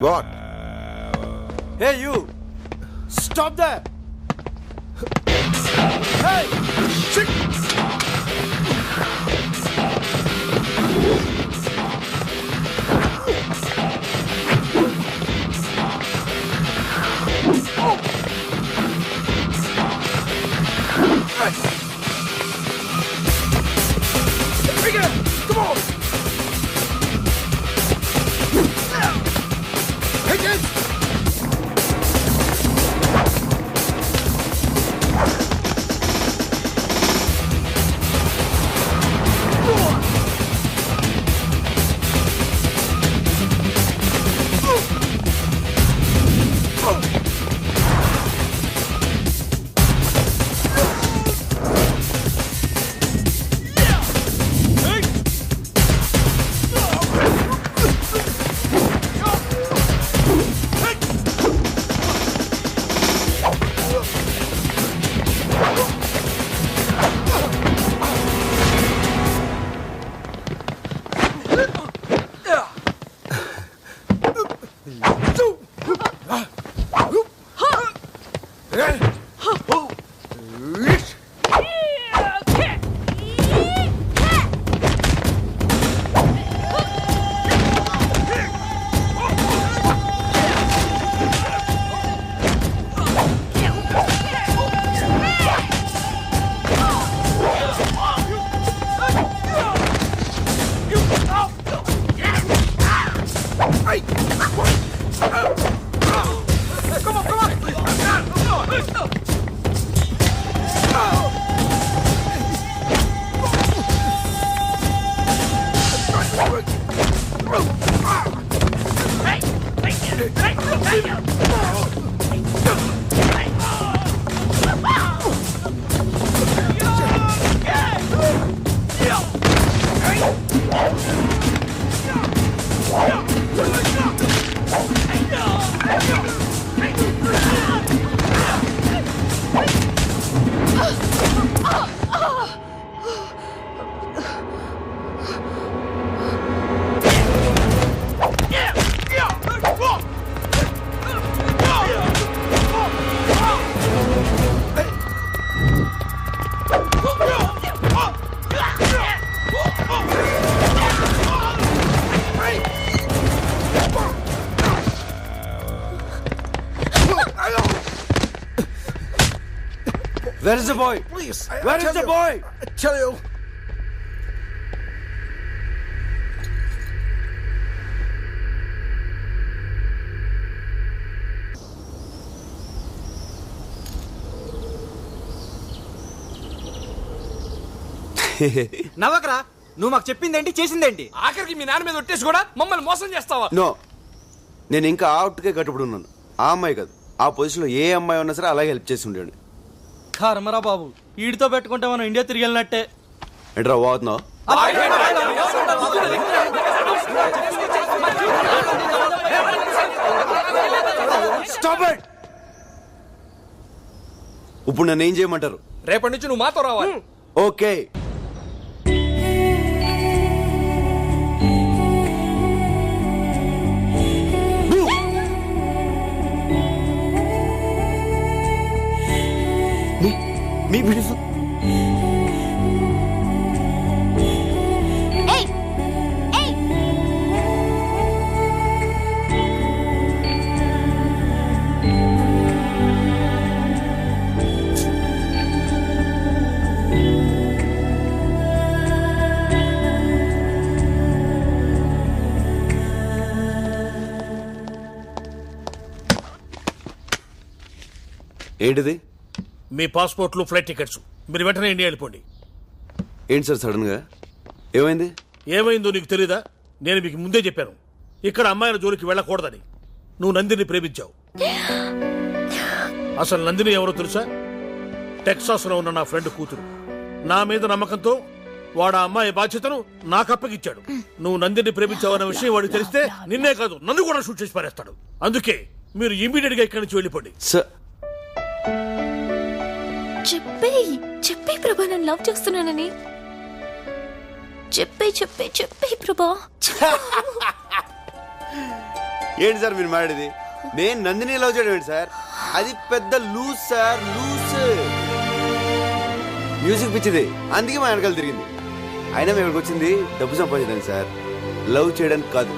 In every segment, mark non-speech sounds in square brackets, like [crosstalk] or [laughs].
What? Hey, you! Stop there! Hey! Shit! Where is the boy? Please. Where is the boy? I tell you. [laughs] నవ్వకరా నువ్వు మాకు చెప్పిందేంటి చేసిందేంటి ఆఖరికి మీ నాన్న మీద ఒట్టేసి కూడా మమ్మల్ని మోసం చేస్తావా నో నేను ఇంకా అవుట్కే కట్టుబడి ఉన్నాను ఆ అమ్మాయి కాదు ఆ పొజిషన్లో ఏ అమ్మాయి ఉన్నా సరే అలాగే హెల్ప్ చేసి ఉండేవాడిని కర్మరా బాబు. వీడితో పెట్టుకుంటే మనం ఇండియా తిరిగి వెళ్ళినట్టే. ఎట్రా పోతున్నావు స్టాప్ ఇట్ ఇప్పుడు నన్ను ఏం చేయమంటారు? రేపటి నుంచి నువ్వు మాతో రావాలి. ఓకే. ఏంటిది? మీ పాస్పోర్ట్లు ఫ్లైట్ టికెట్స్. మీరు వెంటనే ఇండియా వెళ్ళిపోండి. ఏంటి సార్ సడన్గా ఏమైంది? ఏమైందో నీకు తెలీదా? నేను మీకు ముందే చెప్పాను. ఇక్కడ అమ్మాయిల జోలికి వెళ్ళకూడదని. నువ్వు నందిని ప్రేమించావు. అసలు నందిని ఎవరో తెలుసా? టెక్సాస్లో ఉన్న నా ఫ్రెండ్ కూతురు. నా మీద నమ్మకంతో వాడు ఆ అమ్మాయి బాధ్యతను నాకు అప్పగిచ్చాడు. నువ్వు నందిని ప్రేమించావన్న విషయం వాడికి తెలిస్తే నిన్నే కాదు నన్ను కూడా షూట్ చేసి పారేస్తాడు. అందుకే మీరు ఇమీడియట్గా ఇక్కడి నుంచి వెళ్ళిపోండి. సార్ చెప్పే చెప్పే ప్రభా నేను లవ్ చేస్తున్నానని. చెప్పే చెప్పే చెప్పే ప్రభా. [laughs] ఏంటి సార్ మీరు మాట్లాడేది? నేను నందిని లవ్ చేయడం ఏంటి సార్? అది పెద్ద లూజ్ సార్ లూజ్. మ్యూజిక్ పిచ్చిది. అందుకే మా వెనకాల తిరిగింది. అయినా మేము ఇక్కడికి వచ్చింది డబ్బు సంపాదించడానికి సార్. లవ్ చేయడానికి కాదు.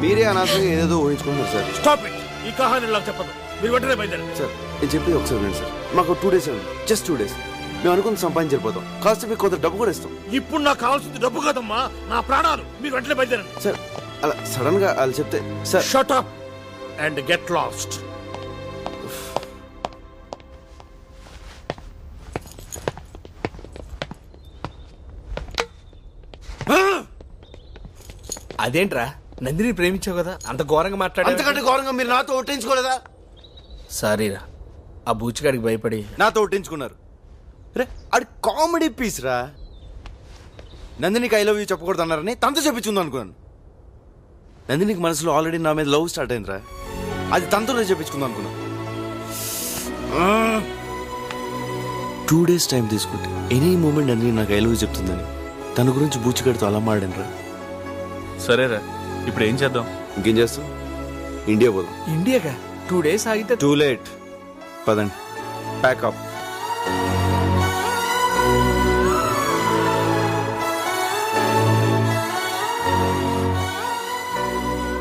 మీరే అనవసరంగా ఏదేదో ఊహించుకుంటున్నారు సార్. స్టాప్ ఇట్ ఈ కహాని నాకు చెప్పదు మీరు వెంటనే బయలుదేరండి. సార్ నేను చెప్పేది ఒకసారి వినండి సార్. మాకు టూ డేస్ ఉంది. జస్ట్ టూ డేస్ మేము అనుకున్న సంపాదించకపోతాం కాస్త మీకు కొంత డబ్బు కూడా ఇస్తాం. ఇప్పుడు నాకు కావాల్సింది డబ్బు కాదమ్మా నా ప్రాణాలు. మీరు వెంటనే బయలుదేరండి. సార్ అలా సడన్గా వాళ్ళు చెప్తే sir. Shut up and get lost అదేంట్రా? నందిని ప్రేమించావు కదా? అంత ఘోరంగా అంతకంటే మాట్లాడే ఘోరంగా మీరు నాతో ఒట్టించుకోలేదా? సారీరా ఆ బూచిగాడికి భయపడి. నాతో ఒట్టించుకున్నారు. రే అది కామెడీ పీస్ రా. నందినికి ఐ లవ్ యూ చెప్పకూడదు అన్నారని తనతో చెప్పించుంది అనుకున్నాను. నందినికి మనసులో ఆల్రెడీ నా మీద లవ్ స్టార్ట్ అయిందిరా. అది తనతోనే చెప్పించుకుందాం అనుకున్నాను. టూ డేస్ టైం తీసుకుంటే ఎనీ మూమెంట్ నందిని నాకు ఐ లవ్ చెప్తుందని తన గురించి బూచిగడితో అలా మాడాను సరేరా. ఇప్పుడు ఏం చేద్దాం? ఇంకేం చేస్తాం ఇండియా పోదాం. ఇండియాగా టూ డేస్ ఆగితే టూ లేట్ పదండి. Pack up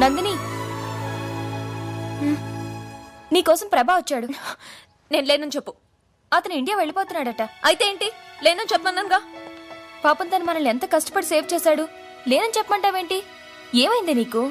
Nandini. నీకోసం ప్రభా వచ్చాడు. నేను లేనని చెప్పు. అతను ఇండియా వెళ్ళిపోతున్నాడట. అయితే ఏంటి? లేనని చెప్పమన్నానుగా. పాపం తను మనల్ని ఎంత కష్టపడి సేవ్ చేశాడు. లేనని చెప్పమంటావేంటి? ఏమైంది నీకు?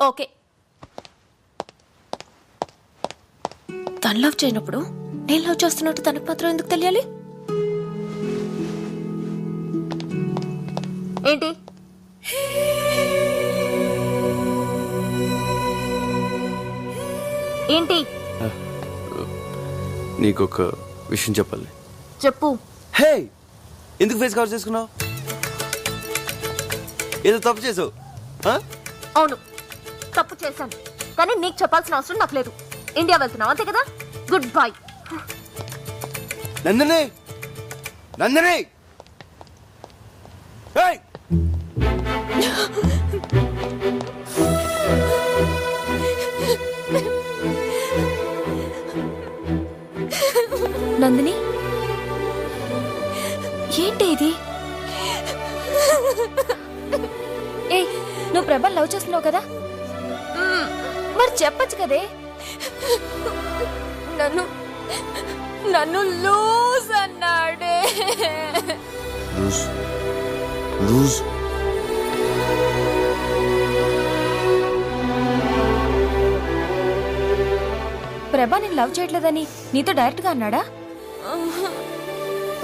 ఓకే. తను లవ్ చేయనప్పుడు నేను లవ్ చేస్తున్నట్టు తనకు మాత్రం ఎందుకు తెలియాలి? ఏంటి? ఏంటి? నీకు ఒక విషయం చెప్పాలి. చెప్పు. హే! ఎందుకు ఫేస్ కవర్ చేసుకున్నావు? ఏదో తప్పు చేసావు? అవును. తప్పు చేశాను. కానీ నీకు చెప్పాల్సిన అవసరం నాకు లేదు. ఇండియా వెళ్తున్నావు అంతే కదా? Good bye Nandini! Nandini! Nandini? ఏంటి ఇది? [laughs] ఏ నువ్వు ప్రభల్ లవ్ చేస్తున్నావు కదా? మరి చెప్పచ్చు కదే. నన్ను నన్ను లూజ్ అన్నాడే. లూజ్. లూజ్. ప్రభా నేను లవ్ చేయట్లేదని నీతో డైరెక్ట్గా అన్నాడా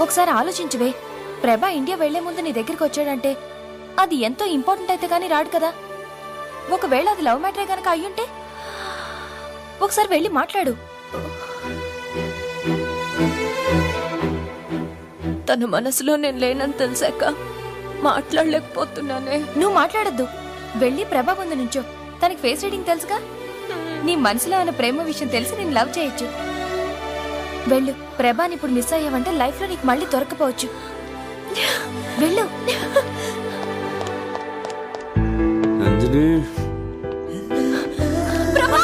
ఒకసారి ఆలోచించువే. ప్రభా ఇండియా వెళ్ళే ముందు నీ దగ్గరికి వచ్చాడంటే అది ఎంతో ఇంపార్టెంట్ అయితే కానీ రాడు కదా. ఒకవేళ అది లవ్ మ్యాటరే కనుక అయ్యుంటే ఒకసారి వెళ్ళి మాట్లాడు. తన మనసులో నేను లేనని తెలిసాక మాట్లాడలేకపోతున్నానే. నువ్వు మాట్లాడద్దు. వెళ్ళి ప్రభా ముందు నుంచో. తనకి ఫేస్ రీడింగ్ తెలుసుగా? నీ మనసులో ఉన్న ప్రేమ విషయం తెలిసి నేను లవ్ చేయొచ్చు. వెళ్ళు. ప్రభాని ఇప్పుడు మిస్ అయ్యావంటే లైఫ్లో నీకు మళ్ళీ దొరకపోవచ్చు. వెళ్ళు. ప్రభా!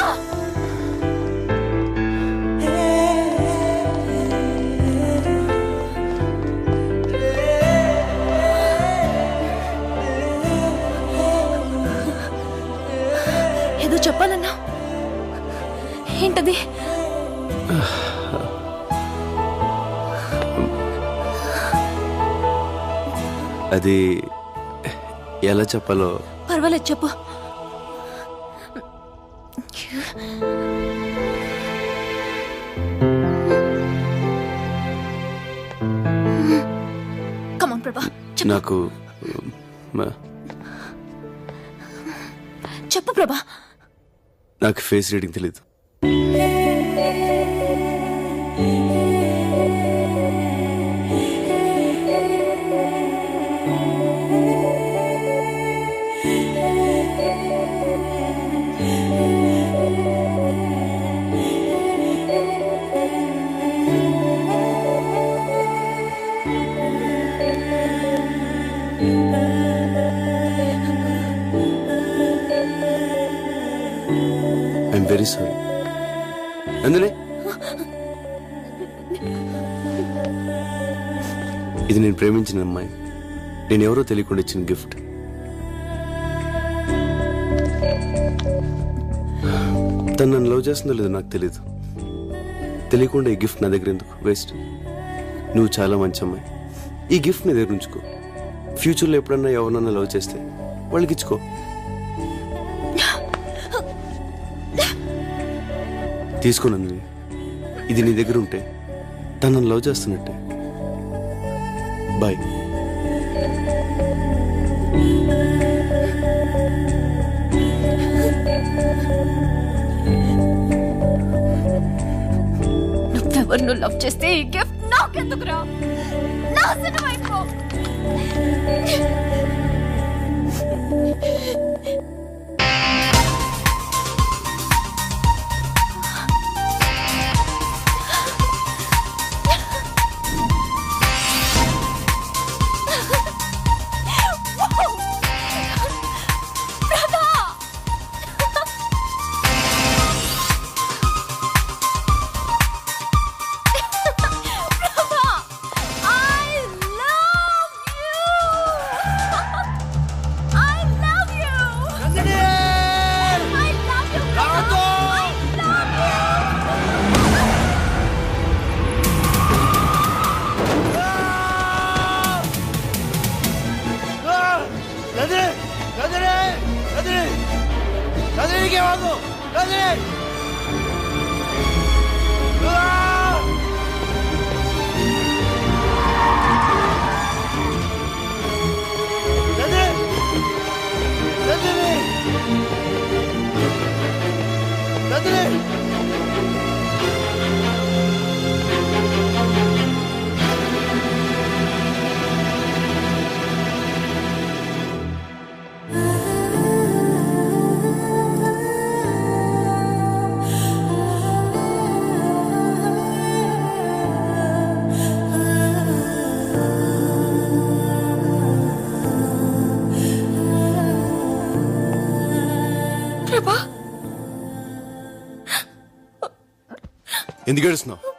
ఏదో చెప్పాలన్నా. ఏంటది? అది ఎలా చెప్పాలో పర్వాలేదు చెప్పు కమాన్ ప్రభా నాకు చెప్పు ప్రభా నాకు ఫేస్ రీడింగ్ తెలీదు ఇది నేను ప్రేమించిన అమ్మాయి. నేనెవరో తెలియకుండా ఇచ్చిన గిఫ్ట్. తను నన్ను లవ్ చేస్తుందో లేదో నాకు తెలియదు తెలియకుండా ఈ గిఫ్ట్ నా దగ్గర ఎందుకు? వేస్ట్ నువ్వు చాలా మంచి అమ్మాయి. ఈ గిఫ్ట్ నీ దగ్గర ఉంచుకో. ఫ్యూచర్లో ఎప్పుడన్నా ఎవరినన్నా లవ్ చేస్తే వాళ్ళకి ఇచ్చుకో. తీసుకోనంది ఇది నీ దగ్గర ఉంటే తనను లవ్ చేస్తున్నట్టే. బాయ్ నువ్వెవరు లవ్ చేస్తే ఈ గిఫ్ట్ నాకెందుకురా? నాశనం అయిపో 나들! 나들이! 나들이! 나들에게 와서! 나들! ఎందుకు ఏడుస్తున్నావు?